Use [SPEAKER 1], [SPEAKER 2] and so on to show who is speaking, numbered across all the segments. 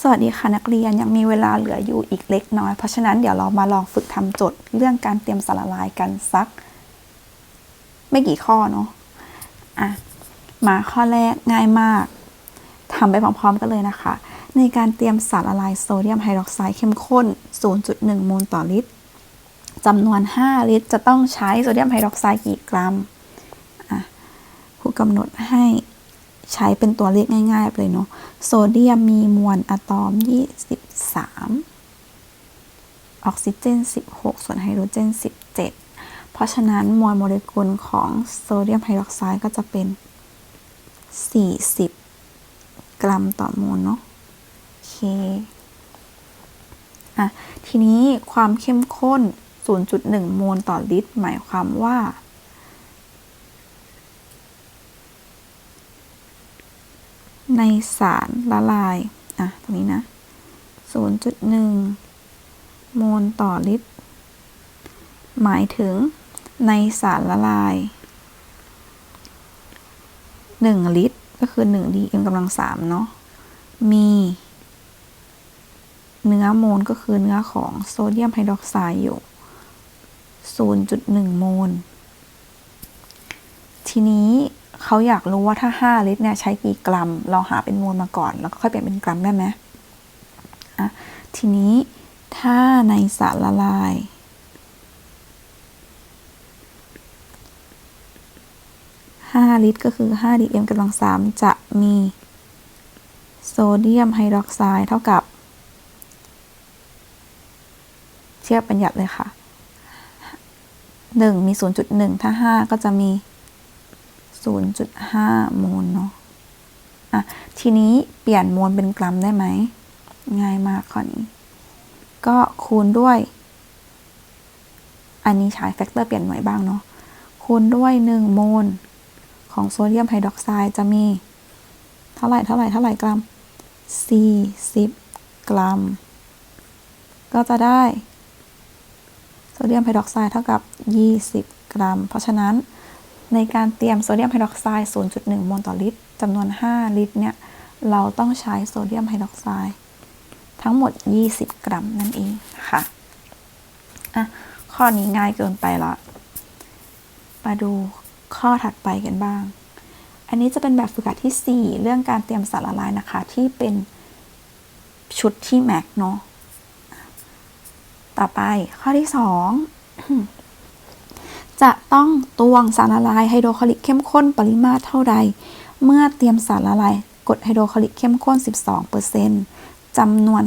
[SPEAKER 1] สวัสดีค่ะนักเรียนยังมีเวลาเหลืออยู่อีกเล็กน้อย เพราะฉะนั้นเดี๋ยวเรามาลองฝึกทำโจทย์เรื่องการเตรียมสารละลายกันสัก ไม่กี่ข้อเนาะอะมาข้อแรกง่ายมากทำไปพร้อมๆกันเลยนะคะ ในการเตรียมสารละลายโซเดียมไฮดรอกไซด์เข้มข้น 0.1 โมลต่อลิตรจำนวน 5 ลิตร จะต้องใช้โซเดียมไฮดรอกไซด์กี่กรัมอะผู้กำหนดให้ ใช้เป็นตัวเลขง่ายๆไปเลยเนาะโซเดียมมีมวลอะตอม 23 ออกซิเจน 16 ส่วนไฮโดรเจน 17 เพราะฉะนั้นมวลโมเลกุลของโซเดียมไฮดรอกไซด์ก็จะเป็น 40 กรัมต่อมวลเนาะโอเคอะทีนี้ความเข้มข้น 0.1 โมลต่อลิตร หมายความว่า ในสารละลาย อะ ตรงนี้นะ 0.1 โมลต่อลิตร หมายถึงในสารละลาย 1 ลิตร ก็คือ 1 dm กำลัง 3 เนาะ มี เนื้อโมลก็คือเนื้อของโซเดียมไฮดรอกไซด์อยู่ 0.1 โมล ทีนี้ เขาอยากรู้ว่าถ้า 5 ลิตรเนี่ยใช้กี่กรัม เราหาเป็นโมลมาก่อน แล้วก็ค่อยเปลี่ยนเป็นกรัมได้ไหมอะทีนี้ถ้าในสารละลาย 5 ลิตรก็คือ5 dm กำลัง 3 จะมีโซเดียมไฮดรอกไซด์เท่ากับ เทียบบัญญัติเลยค่ะ 1 มี 0.1 ถ้า 5 ก็จะมี 0.5 โมลเนาะอะทีนี้เปลี่ยนโมลเป็นกรัมได้ไหม ง่ายมากข้อนี้ ก็คูณด้วย อันนี้ใช้แฟกเตอร์เปลี่ยนหน่วยบ้างเนาะคูณด้วย 1 โมล ของโซเดียมไฮดรอกไซด์จะมี เท่าไหร่เท่าไหร่เท่าไหร่กรัม 40 กรัม ก็จะได้ โซเดียมไฮดรอกไซด์เท่ากับ 20 กรัม เพราะฉะนั้น ในการเตรียมโซเดียมไฮดรอกไซด์ 0.1 มลต่อลิตรจำนวน 5 ลิตรเนี่ย เราต้องใช้โซเดียมไฮดรอกไซด์ทั้งหมด 20 กรัมนั่นเองค่ะอะ ข้อนี้ง่ายเกินไปละ มาดูข้อถัดไปกันบ้าง อันนี้จะเป็นแบบฝึกหัดที่ 4 เรื่องการเตรียมสารละลายนะคะ ที่เป็นชุดที่แม็กเนาะ ต่อไปข้อที่ 2 จะต้องตวงสารละลายไฮโดรคลอริกเข้มข้นปริมาตรเท่าใด เมื่อเตรียมสารละลายกรดไฮโดรคลอริกเข้มข้น 12%จำนวน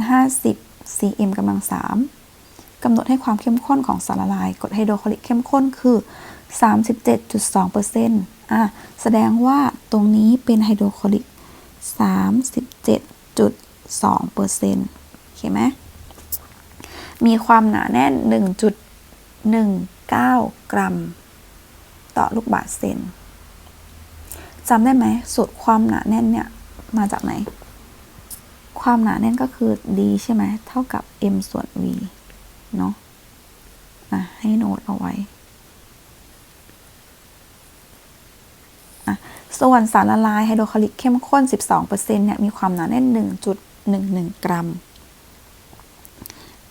[SPEAKER 1] 50 cm กำลัง 3กำหนดให้ความเข้มข้นของสารละลายกรดไฮโดรคลอริกเข้มข้นคือ 37.2%อะแสดงว่าตรงนี้เป็นไฮโดรคลอริก 37.2%โอเคไหมมีความหนาแน่น 1.1 9 กรัม ต่อลูกบาศก์เซนจำได้ไหมสูตรความหนาแน่นเนี่ยมาจากไหน ความหนาแน่นก็คือ d ใช่ไหมเท่ากับ m ส่วน v เนาะอะให้โน้ตเอาไว้อะส่วนสารละลายไฮโดรคลอริกเข้มข้น 12%เนี่ยมีความหนาแน่น 1.11 กรัม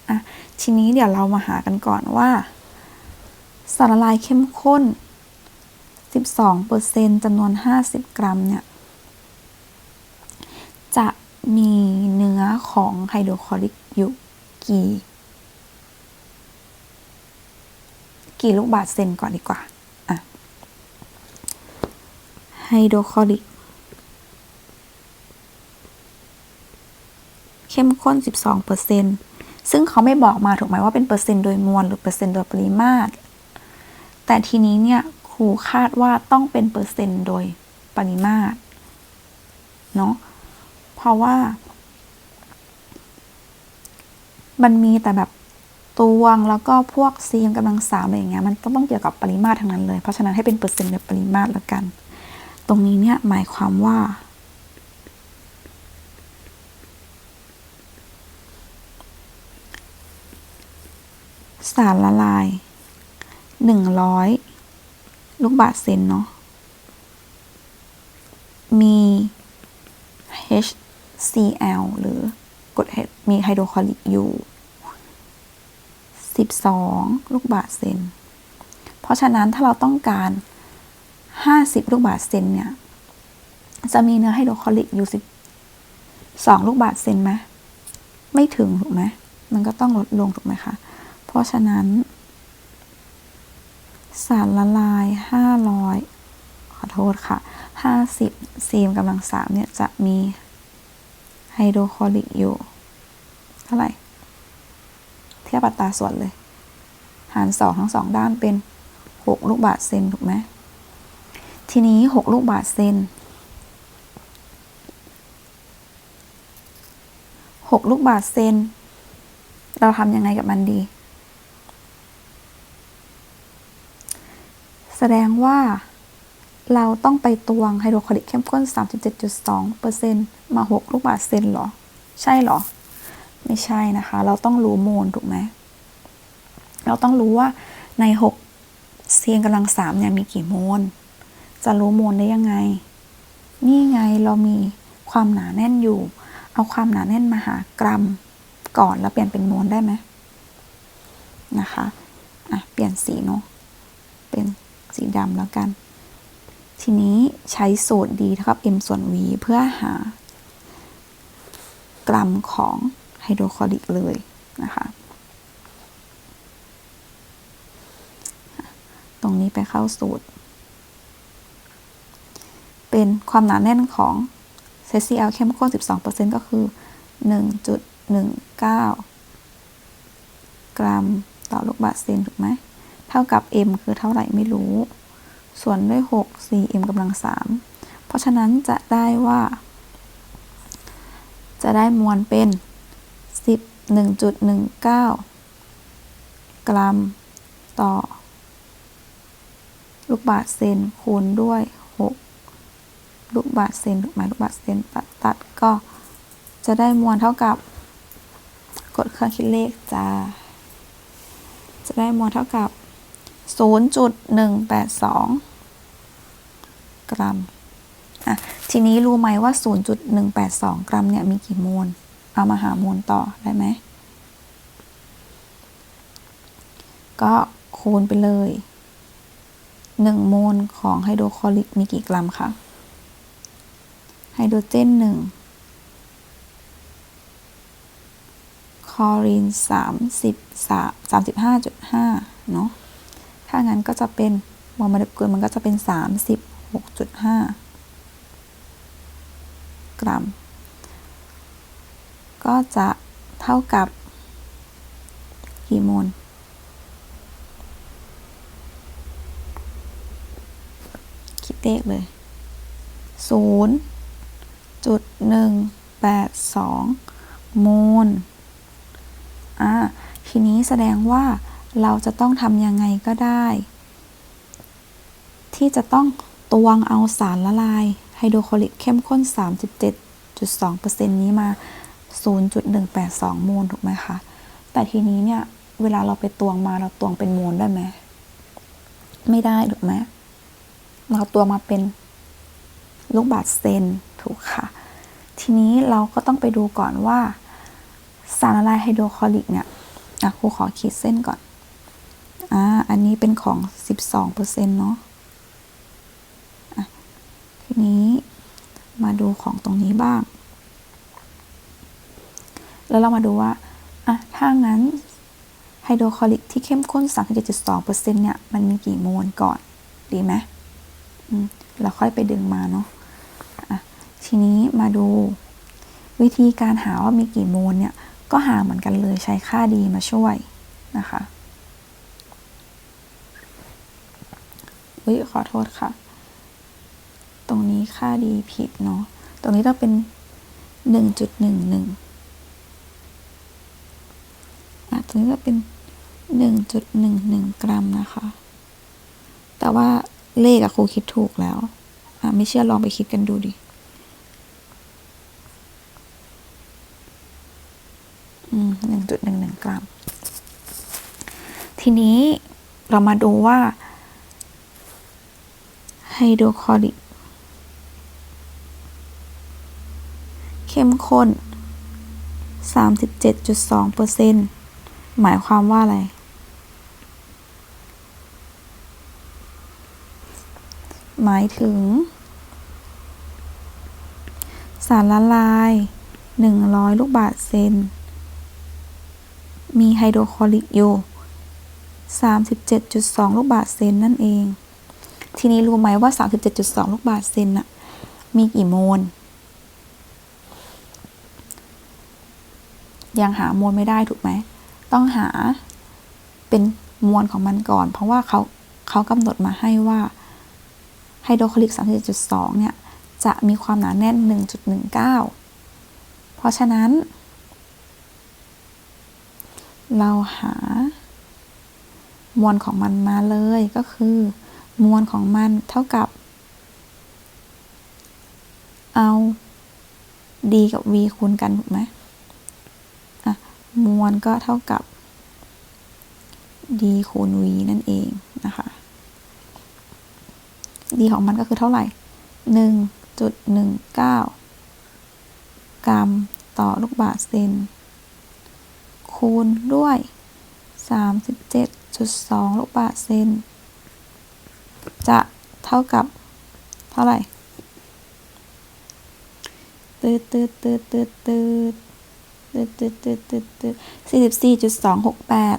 [SPEAKER 1] อะ ทีนี้เดี๋ยวเรามาหากันก่อนว่า สารละลายเข้มข้น 12%จำนวน 50 กรัมเนี่ย จะมีเนื้อของไฮโดรคลอริกอยู่กี่ กี่ลูกบาศก์เซนก่อนดีกว่า อะ ไฮโดรคลอริก เข้มข้น 12%ซึ่งเขาไม่บอกมาถูกไหมว่าเป็นเปอร์เซ็นต์โดยมวลหรือเปอร์เซ็นต์โดยปริมาตร แต่ทีนี้เนี่ยครูคาดว่าต้องเป็นเปอร์เซ็นต์โดยปริมาตรเนาะเพราะว่า มันมีแต่แบบตวงแล้วก็พวกซีมกำลังสามอะไรอย่างเงี้ยมันต้องต้องเกี่ยวกับปริมาตรทั้งนั้นเลย เพราะฉะนั้นให้เป็นเปอร์เซ็นต์โดยปริมาตรแล้วกัน ตรงนี้เนี่ยหมายความว่า สารละลาย หนึ่งร้อยลูกบาศก์เซนเนาะ มี HCl หรือกรดมีไฮโดรคลอริกอยู่ 12 ลูกบาศก์เซน เพราะฉะนั้นถ้าเราต้องการ 50 ลูกบาศก์เซนเนี่ย จะมีเนื้อไฮโดรคลอริกอยู่ 12 ลูกบาศก์เซนไหมไม่ถึงถูกไหมมันก็ต้องลดลงถูกไหมคะ เพราะฉะนั้น สารละลาย 500 ขอโทษค่ะ 50ซีมกำลัง3เนี่ยจะมีไฮโดรคลอริกอยู่ เท่าไหร่ เทียบอัตราส่วนเลย หาร 2 ทั้ง 2 ด้านเป็น 6 ลูกบาศก์เซนถูกไหมทีนี้ 6 ลูกบาศก์เซน6 ลูกบาศก์เซน เราทำยังไงกับมันดี แสดงว่าเราต้องไปตวงไฮโดรคลอริกเข้มข้น 37.2%มา 6 ลูกบาศก์เซนหรอ ใช่หรอ ไม่ใช่นะคะ เราต้องรู้โมลถูกไหม เราต้องรู้ว่าใน 6 เซียงกำลัง3เนี่ยมีกี่โมล จะรู้โมลได้ยังไง นี่ไงเรามีความหนาแน่นอยู่ เอาความหนาแน่นมาหากรัมก่อนแล้วเปลี่ยนเป็นโมลได้ไหมนะคะ อะ เปลี่ยนสีเนาะ เป็น สีดำแล้วกัน ทีนี้ใช้สูตร d เท่ากับ m ส่วน v เพื่อหา กรัมของไฮโดรคลอริกเลยนะคะ ตรงนี้ไปเข้าสูตร เป็นความหนาแน่นของ ZCl เข้มข้น 12%ก็คือ 1.19 กรัมต่อลูกบาศก์เซนถูกไหม ท่ากับ m คือเท่าไหร่ไม่รู้ ส่วนด้วย 6 4m กำลัง 3 เพราะฉะนั้นจะได้ว่า จะได้มวลเป็น 11.19 กรัมต่อ ลูกบาศก์เซนคูณด้วย 6 ลูกบาศก์เซนถูกไหมลูกบาศก์เซนตัดตัดก็จะได้มวลเท่ากับ กดเครื่องคิดเลขจ้าจะได้มวลเท่ากับ 0.182 กรัมอะทีนี้รู้ไหมว่า 0.182 กรัมเนี่ยมีกี่โมล เอามาหาโมลต่อได้ไหม ก็คูณไปเลย 1 โมลของไฮโดรคลอริกมีกี่กรัมคะไฮโดรเจน 1 คลอรีน33 35.5 เนาะ ถ้างั้นก็จะเป็นโมลโมเลกุลมันก็จะเป็น 36.5 กรัม ก็จะเท่ากับกี่โมลคิดเลขเลย 0.182 โมลอ่าทีนี้แสดงว่า เราจะต้องทำยังไงก็ได้ ที่จะต้องตวงเอาสารละลายไฮโดรคลอริกเข้มข้น 37.2%นี้มา 0.182 โมลถูกไหมคะ แต่ทีนี้เนี่ย เวลาเราไปตวงมาเราตวงเป็นโมลได้ไหม ไม่ได้ถูกไหม เราตวงมาเป็นลูกบาศก์เซนถูกค่ะ ทีนี้เราก็ต้องไปดูก่อนว่า สารละลายไฮโดรคลอริกเนี่ยอะครูขอขีดเส้นก่อน อ่า อันนี้เป็นของ12%เนาะะทีนี้มาดูของตรงนี้บ้าง แล้วเรามาดูว่า อะ ถ้างั้นไฮโดรคลอริกที่เข้มข้น 37.2%เนี่ย มันมีกี่โมลก่อน ดีไหมอืมเราค่อยไปดึงมาเนาะอะทีนี้มาดู วิธีการหาว่ามีกี่โมลเนี่ย ก็หาเหมือนกันเลยใช้ค่าดีมาช่วยนะคะ อุ้ยขอโทษค่ะ ตรงนี้ค่าดีผิดเนาะตรงนี้ต้องเป็น 1.11อะตรงนี้ก็เป็น 1.11 กรัมนะคะ แต่ว่าเลขอะครูคิดถูกแล้วอะไม่เชื่อลองไปคิดกันดูดิอืมหนึ่งจุดหนึ่งหนึ่งกรัม ทีนี้เรามาดูว่า ไฮโดรคลอริก เข้มข้น 37.2เปอร์เซ็นต์หมายความว่าอะไร หมายถึง สารละลาย 100 ลูกบาศก์เซน มีไฮโดรคลอริกอยู่ 37.2 ลูกบาศก์เซนนั่นเอง ทีนี้รู้ไหมว่า 37.2 ลูกบาศก์เซนน่ะมีกี่โมล ยังหามวลไม่ได้ถูกไหม ต้องหาเป็นมวลของมันก่อน เพราะว่าเขาเขากำหนดมาให้ว่าไฮโดรคลอริก 37.2 เนี่ย จะมีความหนาแน่น 1.19 เพราะฉะนั้น เราหามวลของมันมาเลยก็คือ มวลของมันเท่ากับ เอา d กับ v คูณกันถูกไหมอะ มวลก็เท่ากับ d คูณ v นั่นเองนะคะ d ของมันก็คือเท่าไหร่ 1.19 กรัมต่อลูกบาศก์เซน คูณด้วย 37.2 ลูกบาศก์เซน จะเท่ากับเท่าไหร่ตืดตืดตืดตืดตืดตืดตืดตืดตืดตืดสี่สิบสี่จุดสองหกแปด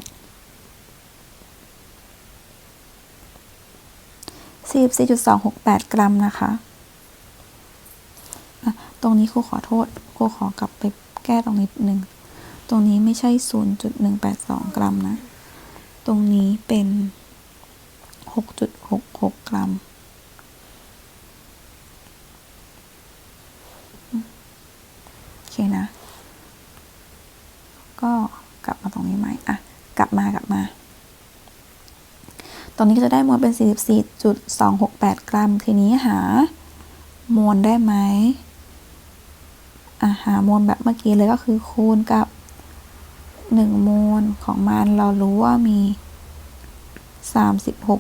[SPEAKER 1] สี่สิบสี่จุดสองหกแปดกรัมนะคะตรงนี้ครูขอโทษครูขอกลับไปแก้ตรงนิดหนึ่ง ตรงนี้ไม่ใช่ศูนย์จุดหนึ่งแปดสองกรัมนะ ตรงนี้เป็น หกจุดหกรัม โอเคนะ ก็กลับมาตรงนี้ใหมอะ กลับมากลับมาตอนนี้จะได้มวลเป็น 44.268 กรัม ทีนี้หามวลได้ไหมอะหามวลแบบเมื่อกี้เลยก็คือคูณกับ 1 มวลของมันเรารู้ว่ามี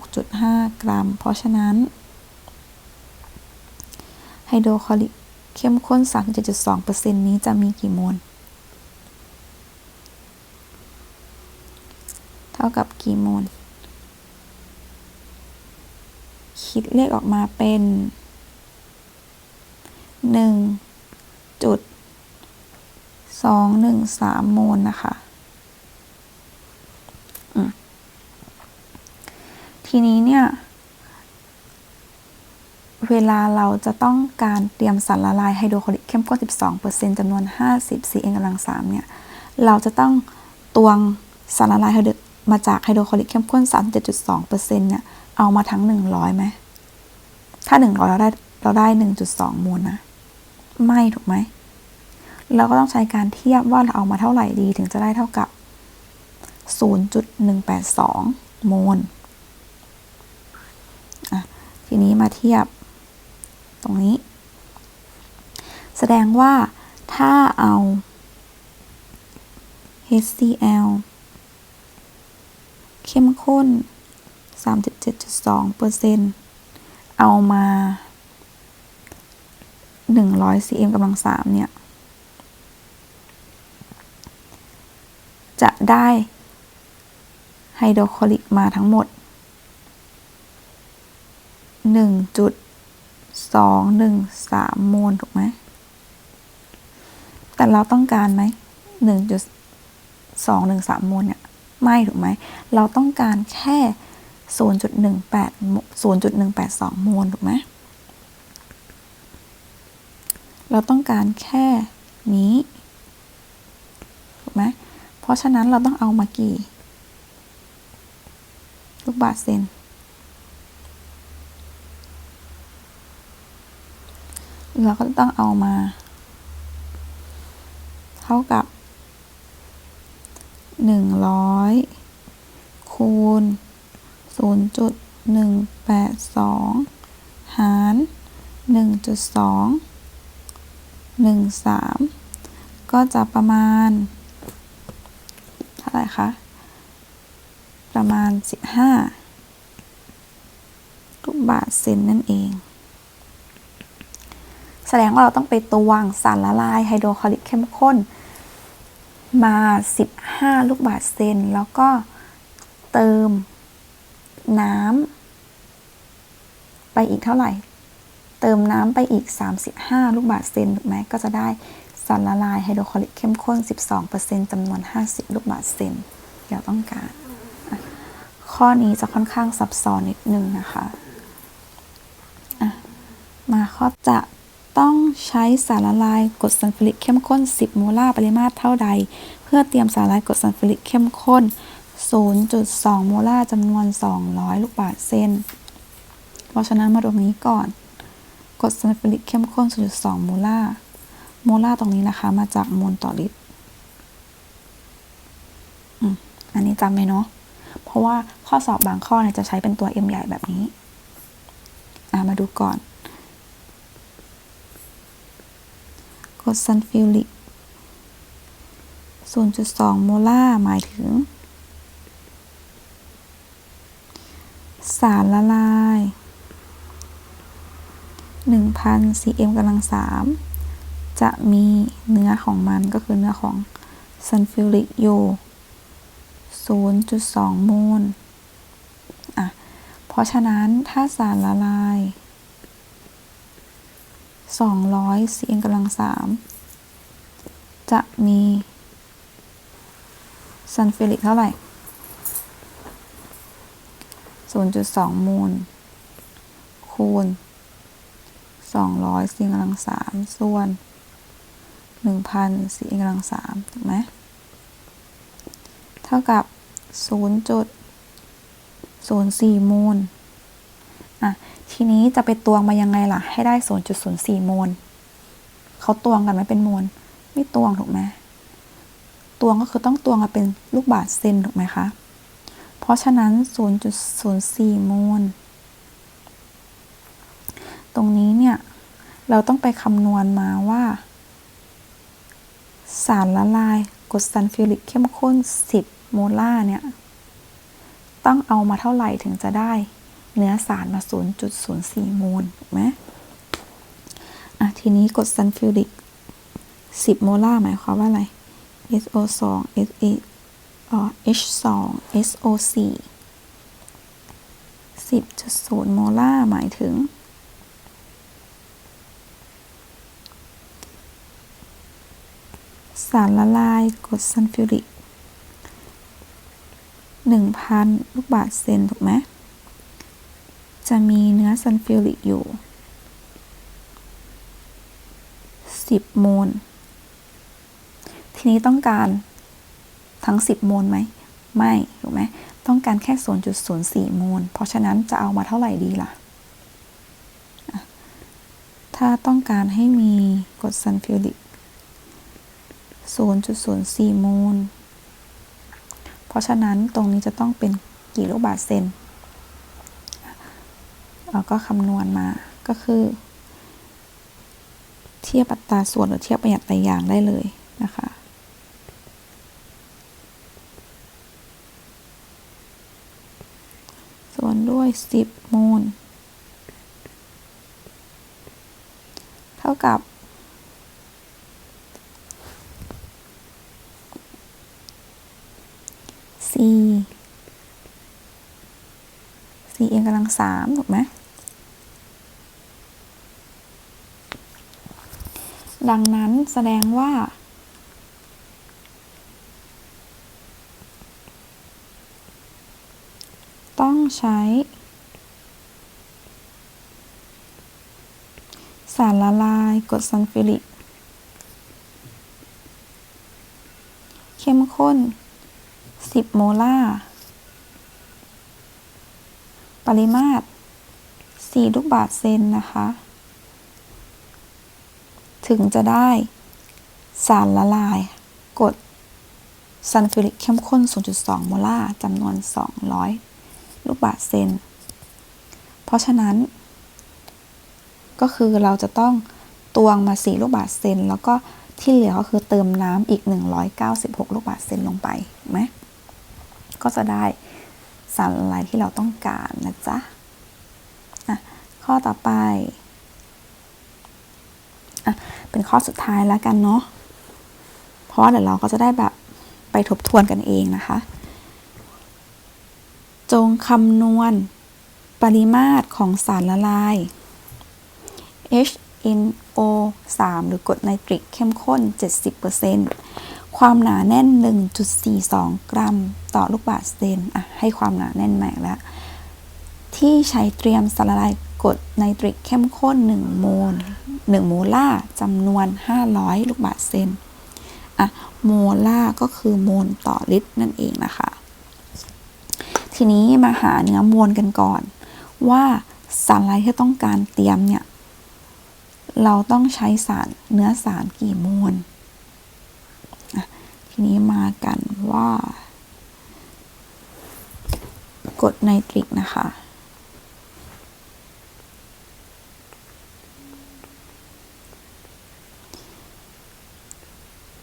[SPEAKER 1] 36.5 กรัม เพราะฉะนั้น ไฮโดรคลอริกเข้มข้น 37.2%นี้จะมีกี่มวลเท่ากับกี่มวลคิดเลขออกมาเป็น 1.213 โมลนะคะ ทีนี้เนี่ย เวลาเราจะต้องการเตรียมสารละลายไฮโดรคลอริกเข้มข้น 12%จำนวน 50 cn กำลัง 3 เนี่ย เราจะต้องตวงสารละลายไฮโดรมาจากไฮโดรคลอริกเข้มข้น 37.2%เนี่ย เอามาทั้ง 100ไหม ถ้า 100 เราได้เราได้ 1.2 โมลนะ ไม่ถูกไหม เราก็ต้องใช้การเทียบว่าเราเอามาเท่าไหร่ดีถึงจะได้เท่ากับ 0.182 โมล ทีนี้มาเทียบ ตรงนี้ แสดงว่าถ้าเอา HCl เข้มข้น 37.2%เอามา 100 cm กำลัง 3 เนี่ย จะได้ไฮโดรคลอริกมาทั้งหมด 1.213โมลถูกไหมแต่เราต้องการไหม1.213โมลเนี่ยไม่ถูกไหมเราต้องการแค่0.18 0.182โมลถูกไหมเราต้องการแค่นี้ถูกไหมเพราะฉะนั้นเราต้องเอามากี่ ลูกบาศก์เซน เราก็ต้องเอามา เท่ากับ 100 คูณ 0.182 หาร 1.213 ก็จะประมาณ เท่าไหร่คะ ประมาณ 15ลูกบาศก์เซนนั่นเอง แสดงว่าเราต้องไปตวงสารละลายไฮโดรคลอริกเข้มข้น มา 15 ลูกบาศก์เซน แล้วก็เติมน้ำไปอีกเท่าไหร่ เติมน้ำไปอีก 35 ลูกบาศก์เซนถูกไหมก็จะได้สารละลายไฮโดรคลอริกเข้มข้น 12%จำนวน 50 ลูกบาศก์เซนที่เราต้องการ ข้อนี้จะค่อนข้างซับซ้อนนิดนึงนะคะะมาข้อจะ ต้องใช้สารละลายกรดซัลฟูริกเข้มข้น 10 โมลาร์ปริมาตรเท่าใด เพื่อเตรียมสารละลายกรดซัลฟูริกเข้มข้น 0.2 โมลาร์จำนวน 200 ลูกบาศก์เซนเพราะฉะนั้นมาดูตรงนี้ก่อนกรดซัลฟูริกเข้มข้น 0.2 โมลาร์โมลาร์ตรงนี้นะคะ มาจากมลต่อลิตรอันนี้จำไหมเนาะเพราะว่าข้อสอบบางข้อเนี่ยจะใช้เป็นตัว m ใหญ่แบบนี้มาดูก่อน กร ดซัลฟิวริก 0.2 โมลาร์หมายถึง สารละลาย 1,000 cm กำลัง 3 จะมีเนื้อของมันก็คือเนื้อของซัลฟิวริกอยู่ 0.2 โมลอะ เพราะฉะนั้นถ้าสารละลาย 200 cm กำลัง3จะมีซัลฟิวริกเท่าไหร่ 0.2โมลคูณ 200ซีกำลัง3ส่วน 1,000ซีกำลัง3ถูกไหมเท่ากับ 0.04โมลอะ ทีนี้จะไปตวงมายังไงล่ะ ให้ได้ 0.04 โมลเขาตวงกันไหมเป็นโมลไม่ตวงถูกไหมตวงก็คือต้องตวงมาเป็นลูกบาศก์เซนถูกไหมคะ เพราะฉะนั้น 0.04 โมลตรงนี้เนี่ย เราต้องไปคำนวณมาว่า สารละลายกรดซัลฟิวริกเข้มข้น 10 โมลาร์เนี่ย ต้องเอามาเท่าไหร่ถึงจะได้ เนื้อสารมา 0.04 โมลถูกไหมอะ ทีนี้กรดซัลฟิวริก 10 โมลาร์หมายความว่าอะไร SO2 SA อ๋อ H2 SO4 10.0 โมลาร์หมายถึง สารละลายกรดซัลฟิวริก 1,000 ลูกบาศก์เซนถูกไหม จะมีเนื้อซัลฟิวริกอยู่ 10 โมล ทีนี้ต้องการทั้ง 10 โมลไหม ไม่ถูกไหมต้องการแค่ 0.04 โมล เพราะฉะนั้นจะเอามาเท่าไหร่ดีล่ะ ถ้าต้องการให้มีกรดซัลฟิวริก 0.04 โมล เพราะฉะนั้นตรงนี้จะต้องเป็นกี่ลูกบาศก์เซน เราก็คำนวณมาก็คือ เทียบอัตราส่วนหรือเทียบประหยัดแต่อย่างได้เลยนะคะ ส่วนด้วย 10โมลเท่ากับ c c n กำลังสามถูกไหม ดังนั้นแสดงว่า ต้องใช้ สารละลายกรดซัลฟิวริก เข้มข้น 10 โมลาร์ปริมาตร 4 ลูกบาศก์เซนนะคะ ถึงจะได้สารละลายกรดซัลฟิริกเข้มข้น 0.2 โมลาร์จำนวน 200 ลูกบาศก์เซน เพราะฉะนั้น ก็คือเราจะต้องตวงมา 4 ลูกบาศก์เซน แล้วก็ที่เหลือก็คือเติมน้ำอีก 196 ลูกบาศก์เซนลงไปถูกไหมก็จะได้สารละลายที่เราต้องการนะจ๊ะะข้อต่อไป เป็นข้อสุดท้ายแล้วกันเนาะเพราะเดี๋ยวเราก็จะได้แบบไปทบทวนกันเองนะคะ จงคำนวณปริมาตรของสารละลาย HNO 3 หรือกรดไนตริกเข้มข้น 70%ความหนาแน่น 1.42 กรัม ต่อลูกบาศก์เซนอะให้ความหนาแน่นใหม่แล้วที่ใช้เตรียมสารละลายกรดไนตริกเข้มข้น 1 โมล 1 โมล่าจำนวน 500 ลูกบาศก์เซนอะโมล่าก็คือโมลต่อลิตรนั่นเองนะคะ ทีนี้มาหาเนื้อมวลกันก่อน ว่าสารอะไรที่ต้องการเตรียมเนี่ย เราต้องใช้สารเนื้อสารกี่มวลทีนี้มากันว่ากรดไนตริกนะคะ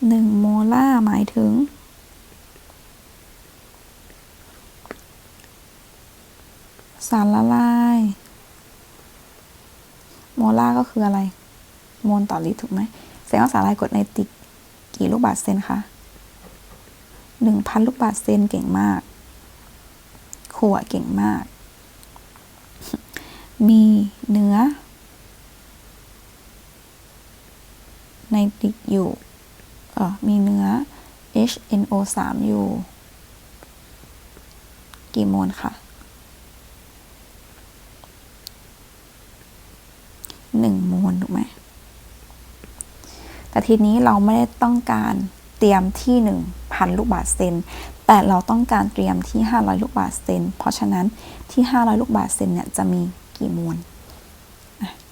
[SPEAKER 1] หนึ่งโมลาร์หมายถึง สารละลาย โมลาร์ก็ คืออะไร โมลต่อลิตรถูกไหมแสดงว่าสารลายกรดไนตริกกี่ลูกบาศก์เซนคะหนึ่งพันลูกบาศก์เซนเก่งมากขวเก่งมาก มีเนื้อไนตริกอยู่ เออมีเนื้อ HNO3 อยู่ กี่โมลค่ะหนึ่ง ถูกไหมแต่ทีนี้เราไม่ได้ต้องการเตรียมที่หนึ่งพันลูกบาศก์เซน แต่เราต้องการเตรียมที่ 500 ลูกบาศก์เซน เพราะฉะนั้นที่ 500 ลูกบาศก์เซนเนี่ยจะมีกี่มวล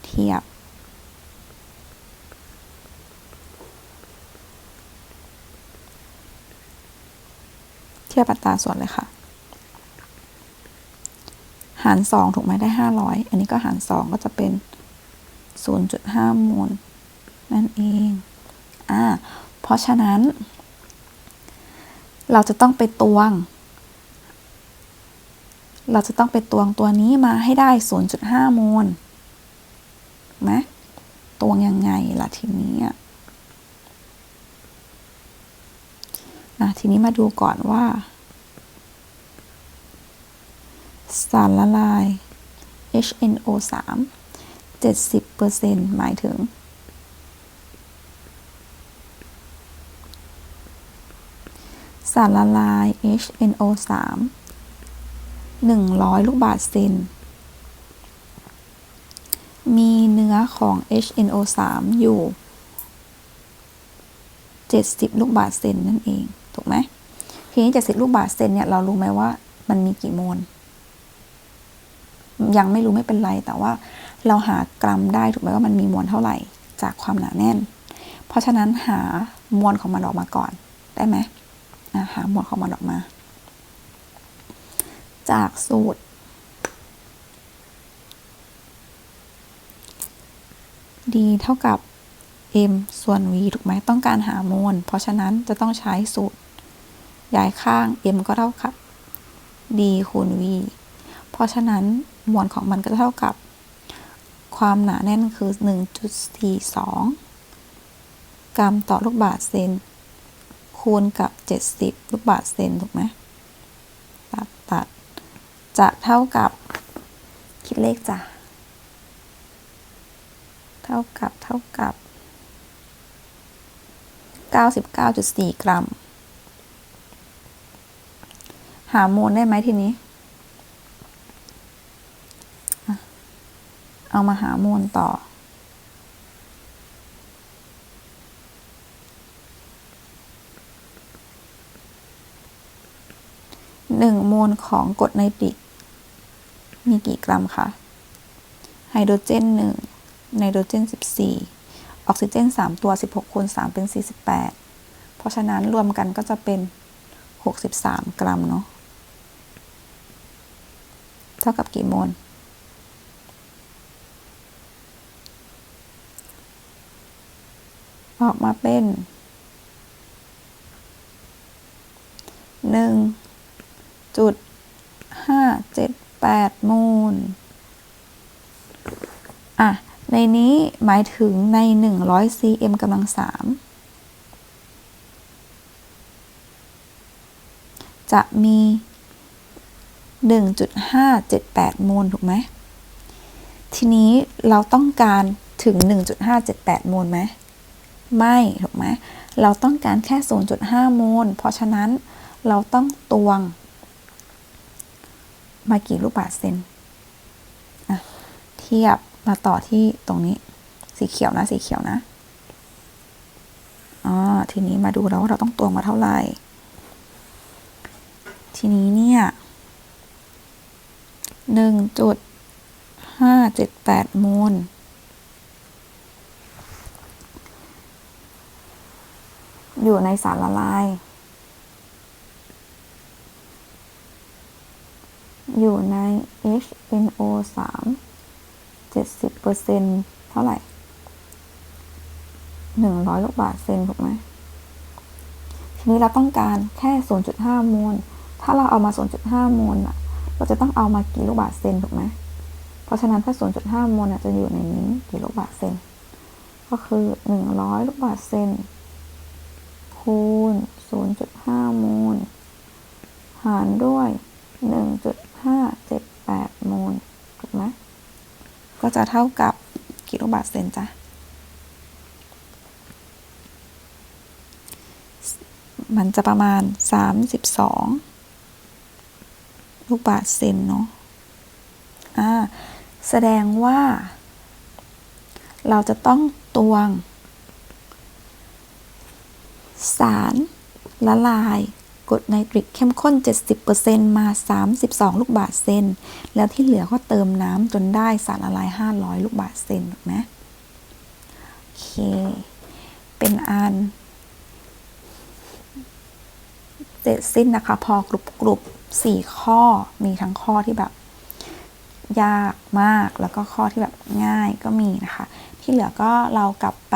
[SPEAKER 1] เทียบ เทียบอัตราส่วนเลยค่ะ หารสองถูกไหมได้ห้าร้อยอันนี้ก็หารสองก็จะเป็น นย์จุดห้ามวลนั่นเอง อ่า เพราะฉะนั้น เราจะต้องไปตวง เราจะต้องไปตวงตัวนี้มาให้ได้ 0.5 โมลไหมตวงยังไงล่ะทีนี้อะอะทีนี้มาดูก่อนว่า สารละลาย HNO3 70%หมายถึง สารละลาย HNO3 100 ลูกบาศก์เซน มีเนื้อของ HNO3 อยู่ 70 ลูกบาศก์เซนนั่นเอง ถูกไหมทีนี้70 ลูกบาศก์เซนเนี่ย เรารู้ไหมว่ามันมีกี่โมล ยังไม่รู้ไม่เป็นไร แต่ว่า เราหากรัมได้ถูกไหมว่ามันมีมวลเท่าไหร่จากความหนาแน่น เพราะฉะนั้นหามวลของมันออกมาก่อนได้ไหมหามวลของมันออกมา จากสูตร d เท่ากับ m ส่วน v ถูกไหมต้องการหามวลเพราะฉะนั้นจะต้องใช้สูตรย้ายข้าง m ก็เท่ากับ d คูณ v เพราะฉะนั้นมวลของมันก็เท่ากับ ความหนาแน่นคือ 1.42 กรัมต่อลูกบาศก์เซน คูณกับ 70 ลูกบาศก์เซน ถูกไหม ตัดตัด จะเท่ากับ คิดเลขจ้ะ เท่ากับ เท่ากับ 99.4 กรัม หาโมลได้ไหมทีนี้ เอามาหาโมลต่อ หนึ่งโมลของกรดไนตริก มีกี่กรัมคะไฮโดรเจนหนึ่งไนโตรเจนสิบสี่ออกซิเจนสามตัวสิบหกคูณสามเป็นสี่สิบแปดเพราะฉะนั้นรวมกันก็จะเป็นหกสิบสามกรัมเนาะ เท่ากับกี่โมล ออกมาเป็นหนึ่งจุดห้าเจ็ดแปดโมลอะ ในนี้หมายถึงใน100 cm กำลังสามจะมี 1.578โมลถูกไหม ทีนี้เราต้องการถึง 1.578โมลไหม ไม่ถูกไหมเราต้องการแค่ 0.5 โมล เพราะฉะนั้นเราต้องตวง มากี่ลูกบาศก์เซนเทียบมาต่อที่ตรงนี้สีเขียวนะสีเขียวนะอ๋อทีนี้มาดูแล้วว่าเราต้องตวงมาเท่าไหร่ ทีนี้เนี่ยหนึ่งจุดห้าเจ็ดแปดโมล อยู่ในสารละลาย อยู่ใน HNO สามเจ็ดสิบเปอร์เซ็นเท่าไหร่หนึ่งร้อยลูกบาศก์เซนถูกไหมทีนี้เราต้องการแค่ 0.5โมลถ้าเราเอามา 0.5โมลอะเราจะต้องเอามากี่ลูกบาศก์เซนถูกไหมเพราะฉะนั้นถ้า 0.5โมลอะจะอยู่ในนี้กี่ลูกบาศก์เซนก็คือ 100 ลูกบาศก์เซน คูณ 0.5 โมล หารด้วย 1.578 โมล ถูกไหมก็จะเท่ากับกี่ลูกบาศก์เซนจ๊ะมันจะประมาณ 32 ลูกบาศก์เซนเนาะ อ่า แสดงว่า เราจะต้องตวง สารละลายกรดไนตริกเข้มข้น 70%มา 32 ลูกบาศก์เซน แล้วที่เหลือก็เติมน้ำจนได้สารละลาย 500 ลูกบาศก์เซนถูกไหมโอเค เป็นอันเสร็จสิ้นนะคะ พอกรุบกรุบสี่ข้อ มีทั้งข้อที่แบบ ยากมาก แล้วก็ข้อที่แบบง่ายก็มีนะคะ ที่เหลือก็เรากลับไป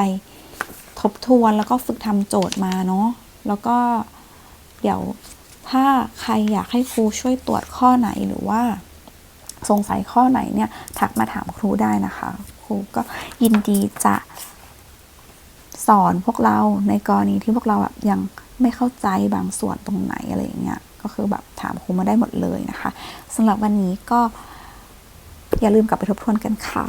[SPEAKER 1] ทบทวนแล้วก็ฝึกทำโจทย์มาเนาะแล้วก็เดี๋ยวถ้าใครอยากให้ครูช่วยตรวจข้อไหนหรือว่า สงสัยข้อไหนเนี่ยทักมาถามครูได้นะคะ ครูก็ยินดีจะสอนพวกเราในกรณีที่พวกเราแบบยังไม่เข้าใจบางส่วนตรงไหนอะไรอย่างเงี้ยก็คือแบบถามครูมาได้หมดเลยนะคะสำหรับวันนี้ก็อย่าลืมกลับไปทบทวนกันค่ะ